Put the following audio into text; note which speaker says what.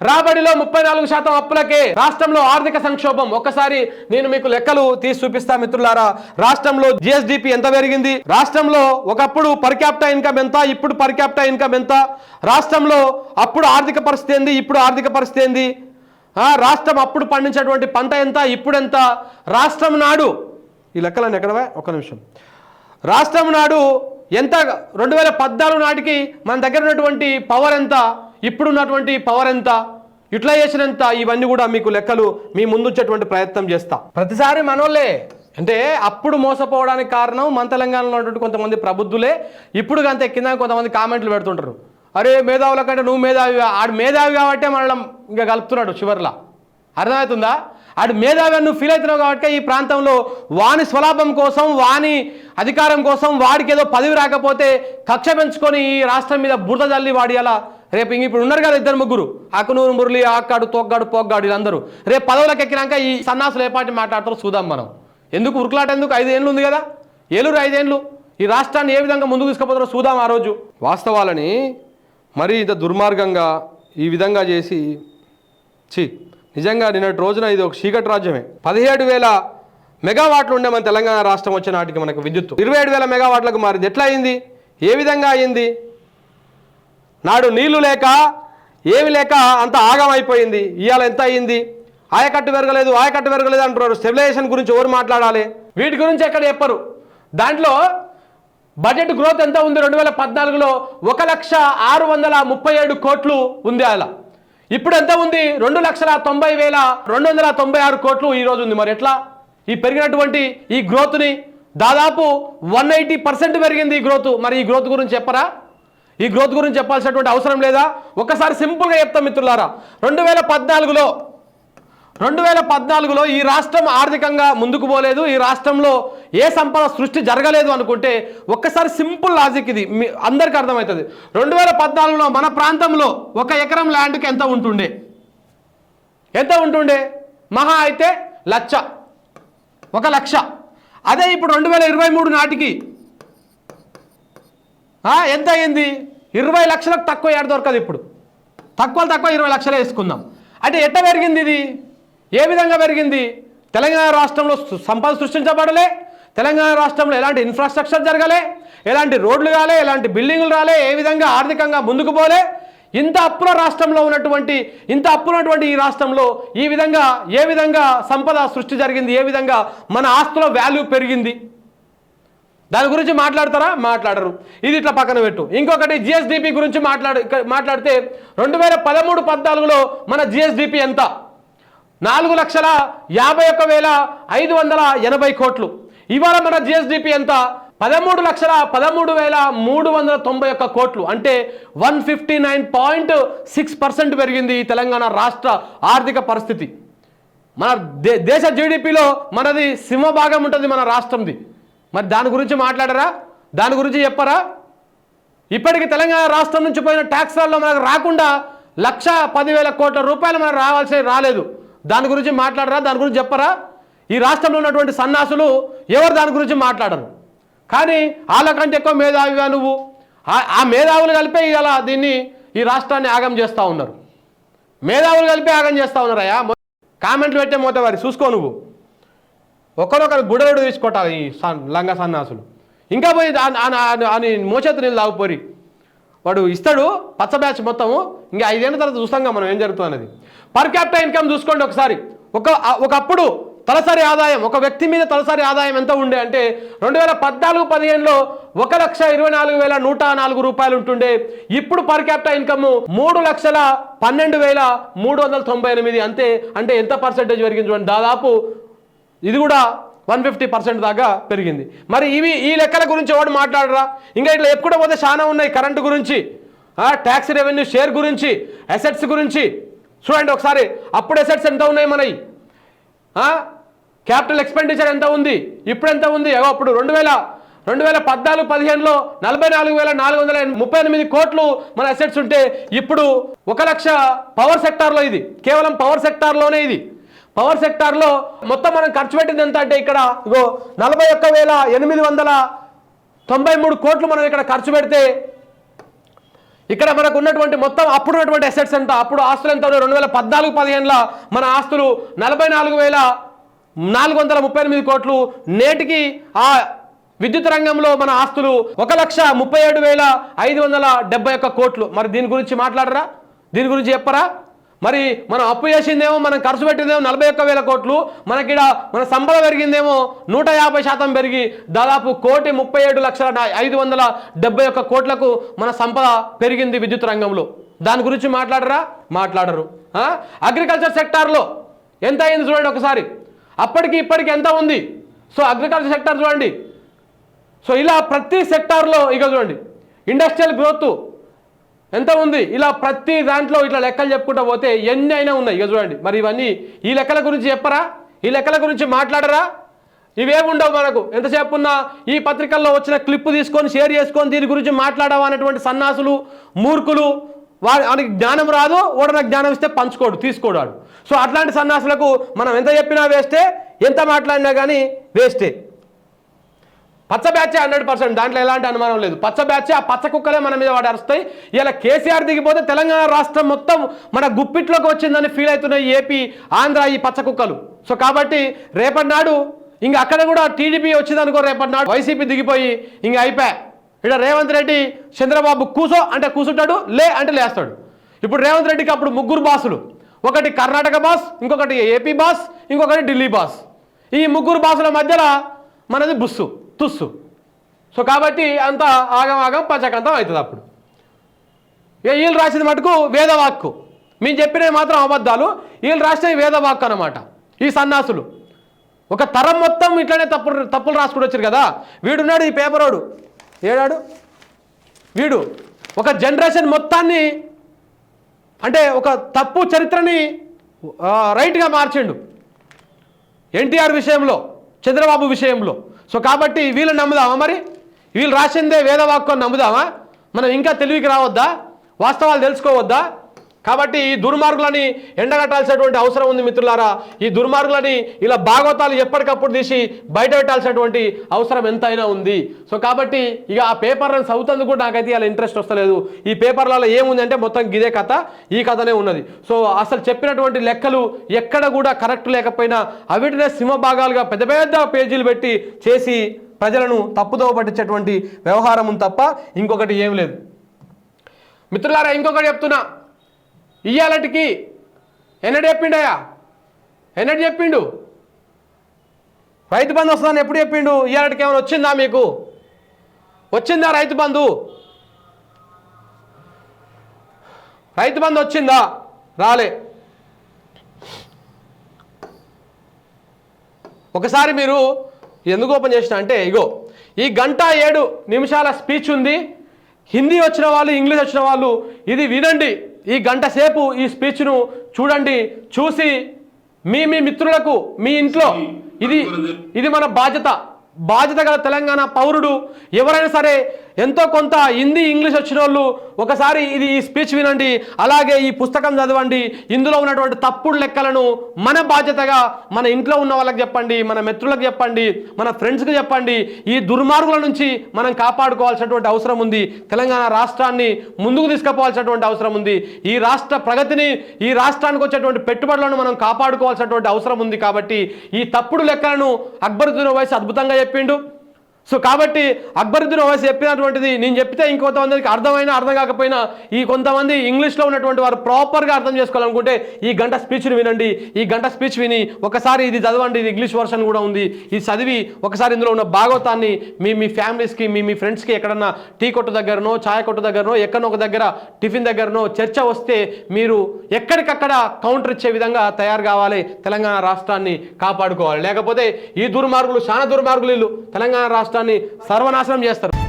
Speaker 1: రాబడిలో ముప్పై నాలుగు శాతం అప్పులకే రాష్ట్రంలో ఆర్థిక సంక్షోభం. ఒక్కసారి నేను మీకు లెక్కలు తీసి చూపిస్తా మిత్రులారా. రాష్ట్రంలో జిఎస్డిపి ఎంత పెరిగింది? రాష్ట్రంలో ఒకప్పుడు పర్ క్యాపిటా ఇన్కమ్ ఎంత? ఇప్పుడు పర్ క్యాపిటా ఇన్కమ్ ఎంత? రాష్ట్రంలో అప్పుడు ఆర్థిక పరిస్థితి ఏంది? ఇప్పుడు ఆర్థిక పరిస్థితి ఏంది? ఆ, రాష్ట్రం అప్పుడు పండించేటువంటి పంట ఎంత? ఇప్పుడు ఎంత? రాష్ట్రం నాడు ఈ లెక్కలన్నీ ఎక్కడవా? ఒక నిమిషం. రాష్ట్రం నాడు ఎంత? రెండు వేల పద్నాలుగు నాటికి మన దగ్గర ఉన్నటువంటి పవర్ ఎంత? ఇప్పుడు ఉన్నటువంటి పవర్ ఎంత? యూటిలైజేషన్ ఎంత? ఇవన్నీ కూడా మీకు లెక్కలు మీ ముందుంచేటువంటి ప్రయత్నం చేస్తా. ప్రతిసారి మనోళ్ళే. అంటే అప్పుడు మోసపోవడానికి కారణం మన తెలంగాణలో ఉన్నటువంటి కొంతమంది ప్రబుద్ధులే. ఇప్పుడు అంతే కింద కొంతమంది కామెంట్లు పెడుతుంటారు. అరే మేధావుల కంటే నువ్వు మేధావి ఆడు మేధావి కాబట్టే మనల్ని ఇంకా కలుపుతున్నాడు చివర్లా. అర్థమవుతుందా? ఆడు మేధావి అని నువ్వు ఫీల్ అవుతున్నావు కాబట్టి ఈ ప్రాంతంలో వాని స్వలాభం కోసం వాని అధికారం కోసం వాడికి ఏదో పదవి రాకపోతే కక్ష పెంచుకొని ఈ రాష్ట్రం మీద బురద జల్లి వాడి అలా రేపు ఇంక ఇప్పుడు ఉన్నారు కదా ఇద్దరు ముగ్గురు. అకునూరు మురళి ఆక్కాడు తోగ్గాడు పోగ్గాడు వీళ్ళందరూ. రేపు పదవులకు ఎక్కినాక ఈ సన్నాసులు ఏపాటి పాటి మాట్లాడతారో చూద్దాం మనం. ఎందుకు ఉరుకులాట ఎందుకు? ఐదేళ్ళు ఉంది కదా. ఏలూరు ఐదేళ్ళు ఈ రాష్ట్రాన్ని ఏ విధంగా ముందుకు తీసుకుపోతారో చూద్దాం ఆ రోజు. వాస్తవాలని మరీ ఇంత దుర్మార్గంగా ఈ విధంగా చేసి చి నిజంగా నిన్నటి రోజున ఇది ఒక చీకటి రాజ్యమే. పదిహేడు వేల మెగావాట్లు ఉండే మన తెలంగాణ రాష్ట్రం వచ్చే నాటికి మనకు విద్యుత్ ఇరవై ఏడు వేల మెగావాట్లకు మారింది. ఎట్లా అయింది? ఏ విధంగా అయింది? నాడు నీళ్ళు లేక ఏమి లేక అంత ఆగం అయిపోయింది. ఇవాళ ఎంత అయ్యింది? ఆయకట్టు పెరగలేదు ఆయకట్టు పెరగలేదు అంటున్నారు. స్టెబిలైజేషన్ గురించి ఎవరు మాట్లాడాలి? వీటి గురించి ఎక్కడ చెప్పరు. దాంట్లో బడ్జెట్ గ్రోత్ ఎంత ఉంది? రెండు వేల పద్నాలుగులో ఒక లక్ష ఆరు వందల ముప్పై ఏడు కోట్లు ఉంది అలా. ఇప్పుడు ఎంత ఉంది? రెండు లక్షల తొంభై వేల రెండు వందల తొంభై ఆరు కోట్లు ఈ రోజు ఉంది. మరి ఎట్లా? ఈ పెరిగినటువంటి ఈ గ్రోత్ని దాదాపు వన్ ఎయిటీ పర్సెంట్ పెరిగింది ఈ గ్రోత్ మరి ఈ గ్రోత్ గురించి చెప్పరా? ఈ గ్రోత్ గురించి చెప్పాల్సినటువంటి అవసరం లేదా? ఒకసారి సింపుల్గా చెప్తాం మిత్రులారా. రెండు వేల పద్నాలుగులో రెండు వేల పద్నాలుగులో ఈ రాష్ట్రం ఆర్థికంగా ముందుకు పోలేదు. ఈ రాష్ట్రంలో ఏ సంపద సృష్టి జరగలేదు అనుకుంటే ఒక్కసారి సింపుల్ లాజిక్ ఇది. మీ అందరికీ అర్థమవుతుంది. రెండు వేల పద్నాలుగులో మన ప్రాంతంలో ఒక ఎకరం ల్యాండ్కి ఎంత ఉంటుండే? ఎంత ఉంటుండే? మహా అయితే లక్ష. ఒక లక్ష. అదే ఇప్పుడు రెండు వేల ఇరవై మూడు నాటికి ఎంత అయింది ఇరవై లక్షలకు తక్కువ ఏడు దొరకదు ఇప్పుడు. తక్కువ తక్కువ ఇరవై లక్షలే వేసుకుందాం. అంటే ఎట్ట పెరిగింది ఇది? ఏ విధంగా పెరిగింది? తెలంగాణ రాష్ట్రంలో సంపద సృష్టించబడలే. తెలంగాణ రాష్ట్రంలో ఎలాంటి ఇన్ఫ్రాస్ట్రక్చర్ జరగలే. ఎలాంటి రోడ్లు రాలే ఎలాంటి బిల్డింగులు రాలే ఏ విధంగా ఆర్థికంగా ముందుకు పోలే. ఇంత అప్పుల రాష్ట్రంలో ఉన్నటువంటి ఇంత అప్పులు ఉన్నటువంటి ఈ రాష్ట్రంలో ఈ విధంగా ఏ విధంగా సంపద సృష్టి జరిగింది? ఏ విధంగా మన ఆస్తుల వాల్యూ పెరిగింది? దాని గురించి మాట్లాడతారా? మాట్లాడరు. ఇది ఇట్లా పక్కన పెట్టు. ఇంకొకటి జిఎస్డిపి గురించి మాట్లాడు మాట్లాడితే రెండు వేల పదమూడు పద్నాలుగులో మన జిఎస్డిపి ఎంత? నాలుగు లక్షల యాభై ఒక్క వేల ఐదు వందల ఎనభై కోట్లు. ఇవాళ మన జిఎస్డిపి ఎంత? పదమూడు లక్షల పదమూడు వేల మూడు వందల తొంభై ఒక్క కోట్లు. అంటే one fifty nine point six percent పెరిగింది ఈ తెలంగాణ రాష్ట్ర ఆర్థిక పరిస్థితి. మన దే దేశ జీడిపిలో మనది సింహభాగం ఉంటుంది మన రాష్ట్రంది. మరి దాని గురించి మాట్లాడరా? దాని గురించి చెప్పరా? ఇప్పటికి తెలంగాణ రాష్ట్రం నుంచి పోయిన ట్యాక్స్లలో మనకు రాకుండా లక్ష పదివేల కోట్ల రూపాయలు మనకు రావాల్సి రాలేదు. దాని గురించి మాట్లాడరా? దాని గురించి చెప్పరా? ఈ రాష్ట్రంలో ఉన్నటువంటి సన్నాసులు ఎవరు దాని గురించి మాట్లాడరు? కానీ వాళ్ళకంటే ఎక్కువ మేధావిగా నువ్వు? ఆ- ఆ మేధావులు కలిపే ఇలా దీన్ని ఈ రాష్ట్రాన్ని ఆగం చేస్తూ ఉన్నారు. మేధావులు కలిపి ఆగం చేస్తూ ఉన్నారయ్యా. కామెంట్లు పెట్టే మోతవారి చూసుకో నువ్వు. ఒకరొకరు గుడలుడు తీసుకోవటాలి ఈ సన్ లంగా సన్నాసులు. ఇంకా పోయి ఆ- అని మోచేతి నీళ్ళు తాగుపోరి. వాడు ఇస్తాడు పచ్చ బ్యాచ్ మొత్తము ఇంకా ఐదేళ్ళ తర్వాత చూస్తాంగా మనం ఏం జరుగుతుంది పర్ క్యాపిటల్ ఇన్కమ్ చూసుకోండి ఒకసారి. ఒక ఒకప్పుడు తలసరి ఆదాయం ఒక వ్యక్తి మీద తలసరి ఆదాయం ఎంత ఉండే అంటే రెండు వేల పద్నాలుగు పదిహేనులో ఒక లక్ష ఇరవై నాలుగు వేల నూట నాలుగు రూపాయలు ఉంటుండే. ఇప్పుడు పర్ క్యాపిటల్ ఇన్కమ్ మూడు లక్షల పన్నెండు వేల మూడు వందల తొంభై ఎనిమిది అంతే. అంటే ఎంత పర్సెంటేజ్ పెరిగింది చూడండి. దాదాపు ఇది కూడా వన్ ఫిఫ్టీ పర్సెంట్ దాకా పెరిగింది. మరి ఇవి ఈ లెక్కల గురించి ఎవడు మాట్లాడరా? ఇంకా ఇట్లా ఎప్పుడు పోతే చాలా ఉన్నాయి కరెంటు గురించి ట్యాక్స్ రెవెన్యూ షేర్ గురించి అసెట్స్ గురించి. చూడండి ఒకసారి అప్పుడు అసెట్స్ ఎంత ఉన్నాయి మనవి క్యాపిటల్ ఎక్స్పెండిచర్ ఎంత ఉంది? ఇప్పుడు ఎంత ఉంది? ఏవో అప్పుడు రెండు వేల రెండు వేల పద్నాలుగు పదిహేనులో నలభై నాలుగు వేల నాలుగు వందల ముప్పై ఎనిమిది కోట్లు మన అసెట్స్ ఉంటే ఇప్పుడు ఒక లక్ష పవర్ సెక్టార్లో ఇది. కేవలం పవర్ సెక్టార్లోనే ఇది. పవర్ సెక్టార్లో మొత్తం మనం ఖర్చు పెట్టింది ఎంత అంటే ఇక్కడ ఇగో నలభై ఒక్క వేల ఎనిమిది వందల తొంభై మూడు కోట్లు మనం ఇక్కడ ఖర్చు పెడితే ఇక్కడ మనకు ఉన్నటువంటి మొత్తం అప్పుడు ఉన్నటువంటి అసెట్స్ ఎంత? అప్పుడు ఆస్తులు ఎంత? రెండు వేల పద్నాలుగు పదిహేనులో మన ఆస్తులు నలభై నాలుగు వేల నాలుగు వందల ముప్పై ఎనిమిది కోట్లు. నేటికి ఆ విద్యుత్ రంగంలో మన ఆస్తులు ఒక లక్ష ముప్పై ఏడు వేల ఐదు వందల డెబ్బై ఒక్క కోట్లు. మరి దీని గురించి మాట్లాడరా? దీని గురించి చెప్పరా? మరి మనం అప్పు చేసిందేమో మనం ఖర్చు పెట్టిందేమో నలభై ఒక్క వేల కోట్లు మనకిడ మన సంపద పెరిగిందేమో నూట యాభై శాతం పెరిగి దాదాపు కోటి ముప్పై ఏడు లక్షల ఐదు వందల డెబ్బై ఒక్క కోట్లకు మన సంపద పెరిగింది విద్యుత్ రంగంలో. దాని గురించి మాట్లాడరా? మాట్లాడరు. అగ్రికల్చర్ సెక్టార్లో ఎంత అయింది చూడండి ఒకసారి. అప్పటికి ఇప్పటికి ఎంత ఉంది? సో అగ్రికల్చర్ సెక్టార్ చూడండి. సో ఇలా ప్రతి సెక్టార్లో ఇక చూడండి. ఇండస్ట్రియల్ గ్రోత్ ఎంత ఉంది? ఇలా ప్రతి దాంట్లో ఇట్లా లెక్కలు చెప్పుకుంటూ పోతే ఎన్ని అయినా ఉన్నాయి. ఇక చూడండి. మరి ఇవన్నీ ఈ లెక్కల గురించి చెప్పరా? ఈ లెక్కల గురించి మాట్లాడరా? ఇవేముండవు మనకు? ఎంతసేపు ఉన్నా ఈ పత్రికల్లో వచ్చిన క్లిప్ తీసుకొని షేర్ చేసుకొని దీని గురించి మాట్లాడవా అనేటువంటి సన్నాసులు మూర్ఖులు వానికి జ్ఞానం రాదు ఓడన జ్ఞానం ఇస్తే పంచుకోడు తీసుకోడాడు సో అట్లాంటి సన్నాసులకు మనం ఎంత చెప్పినా వేస్తే ఎంత మాట్లాడినా కానీ వేస్టే. పచ్చ బ్యాచే హండ్రెడ్ పర్సెంట్. దాంట్లో ఎలాంటి అనుమానం లేదు. పచ్చ బ్యాచే ఆ పచ్చ కుక్కలే మన మీద వాడు అరుస్తాయి ఇలా కేసీఆర్ దిగిపోతే తెలంగాణ రాష్ట్రం మొత్తం మన గుప్పిట్లోకి వచ్చిందని ఫీల్ అవుతున్నాయి ఏపీ ఆంధ్ర ఈ పచ్చ కుక్కలు. సో కాబట్టి రేపటి నాడు ఇంకా అక్కడ కూడా టీడీపీ వచ్చిందనుకో రేపటి నాడు. వైసీపీ దిగిపోయి ఇంకా అయిపోయా. ఇక్కడ రేవంత్ రెడ్డి చంద్రబాబు కూసో అంటే కూసుంటాడు లే అంటే లేస్తాడు. ఇప్పుడు రేవంత్ రెడ్డికి అప్పుడు ముగ్గురు బాసులు. ఒకటి కర్ణాటక బాస్ ఇంకొకటి ఏపీ బాస్ ఇంకొకటి ఢిల్లీ బాస్. ఈ ముగ్గురు బాసుల మధ్యలో మనది బుస్సు. తుస్సు. సో కాబట్టి అంత ఆగమాగం ఆగం అవుతుంది అప్పుడు. ఇక వీళ్ళు రాసింది మటుకు వేదవాక్కు. మేము చెప్పినవి మాత్రం అబద్ధాలు. వీళ్ళు రాసినవి వేదవాక్కు అనమాట ఈ సన్నాసులు. ఒక తరం మొత్తం ఇట్లనే తప్పులు తప్పులు రాసుకుని వచ్చారు కదా. వీడున్నాడు ఈ పేపరోడు ఏడాడు? వీడు. ఒక జనరేషన్ మొత్తాన్ని అంటే ఒక తప్పు చరిత్రని రైట్గా మార్చిండు. ఎన్టీఆర్ విషయంలో చంద్రబాబు విషయంలో. సో కాబట్టి వీళ్ళు నమ్ముదామా మరి? వీళ్ళు రాసిందే వేదవాక్కుని నమ్ముదామా? మనం ఇంకా తెలివికి రావద్దా? వాస్తవాలు తెలుసుకోవద్దా? కాబట్టి ఈ దుర్మార్గులని ఎండగట్టాల్సినటువంటి అవసరం ఉంది మిత్రులారా. ఈ దుర్మార్గులని ఇలా భాగవతాలు ఎప్పటికప్పుడు తీసి బయట పెట్టాల్సినటువంటి అవసరం ఎంతైనా ఉంది. సో కాబట్టి ఇక ఆ పేపర్లను చదువుతందుకు కూడా నాకైతే ఇలా ఇంట్రెస్ట్ వస్తలేదు. ఈ పేపర్లలో ఏముంది అంటే మొత్తం గిదే కథ ఈ కథనే ఉన్నది. సో అసలు చెప్పినటువంటి లెక్కలు ఎక్కడ కూడా కరెక్ట్ లేకపోయినా అవిటినే సింహ భాగాలుగా పెద్ద పెద్ద పేజీలు పెట్టి చేసి ప్రజలను తప్పుదోవ పట్టించేటువంటి వ్యవహారం తప్ప ఇంకొకటి ఏం లేదు. మిత్రులారా ఇంకొకటి చెప్తున్నా. ఇయ్యాలటికి. ఎన్నడు చెప్పిండయా ఎన్నడు చెప్పిండు? రైతు బంధు వస్తుందని ఎప్పుడు చెప్పిండు? ఇయ్యాలటికి ఏమైనా వచ్చిందా మీకు? వచ్చిందా రైతు బంధు? రైతు బంధు వచ్చిందా? రాలే. ఒకసారి మీరు ఎందుకు ఓపెన్ చేసిన అంటే ఇగో ఈ గంట ఏడు నిమిషాల స్పీచ్ ఉంది. హిందీ వచ్చిన వాళ్ళు ఇంగ్లీష్ వచ్చిన వాళ్ళు ఇది వినండి. ఈ గంట సేపు ఈ స్పీచ్ను చూడండి చూసి మీ మీ మిత్రులకు మీ ఇంట్లో ఇది ఇది మన బాధ్యత. బాధ్యత గల తెలంగాణ పౌరుడు ఎవరైనా సరే ఎంతో కొంత హిందీ ఇంగ్లీష్ వచ్చిన వాళ్ళు ఒకసారి ఇది ఈ స్పీచ్ వినండి అలాగే ఈ పుస్తకం చదవండి. ఇందులో ఉన్నటువంటి తప్పుడు లెక్కలను మన బాధ్యతగా మన ఇంట్లో ఉన్న వాళ్ళకి చెప్పండి మన మిత్రులకు చెప్పండి మన ఫ్రెండ్స్కి చెప్పండి. ఈ దుర్మార్గుల నుంచి మనం కాపాడుకోవాల్సినటువంటి అవసరం ఉంది. తెలంగాణ రాష్ట్రాన్ని ముందుకు తీసుకుపోవాల్సినటువంటి అవసరం ఉంది. ఈ రాష్ట్ర ప్రగతిని ఈ రాష్ట్రానికి వచ్చేటువంటి పెట్టుబడులను మనం కాపాడుకోవాల్సినటువంటి అవసరం ఉంది కాబట్టి ఈ తప్పుడు లెక్కలను అక్బరుద్దీన్ వయసు అద్భుతంగా చెప్పిండు. సో కాబట్టి అక్బరుద్దీన్ ఓవైసీ చెప్పినటువంటిది నేను చెప్తే ఇంకొంతమందికి అర్థమైనా అర్థం కాకపోయినా ఈ కొంతమంది ఇంగ్లీష్లో ఉన్నటువంటి వారు ప్రాపర్గా అర్థం చేసుకోవాలనుకుంటే ఈ గంట స్పీచ్ని వినండి. ఈ గంట స్పీచ్ విని ఒకసారి ఇది చదవండి. ఇది ఇంగ్లీష్ వర్షన్ కూడా ఉంది. ఇది చదివి ఒకసారి ఇందులో ఉన్న భాగవతాన్ని మీ మీ ఫ్యామిలీస్కి మీ మీ ఫ్రెండ్స్కి ఎక్కడన్నా టీ కొట్టు దగ్గరనో ఛాయ్ కొట్టు దగ్గరనో ఎక్కడనో ఒక దగ్గర టిఫిన్ దగ్గరనో చర్చ వస్తే మీరు ఎక్కడికక్కడ కౌంటర్ ఇచ్చే విధంగా తయారు కావాలి. తెలంగాణ రాష్ట్రాన్ని కాపాడుకోవాలి. లేకపోతే ఈ దుర్మార్గులు చాలా దుర్మార్గులు తెలంగాణ తెలంగాణ రాష్ట్రాన్ని సర్వనాశనం చేస్తారు.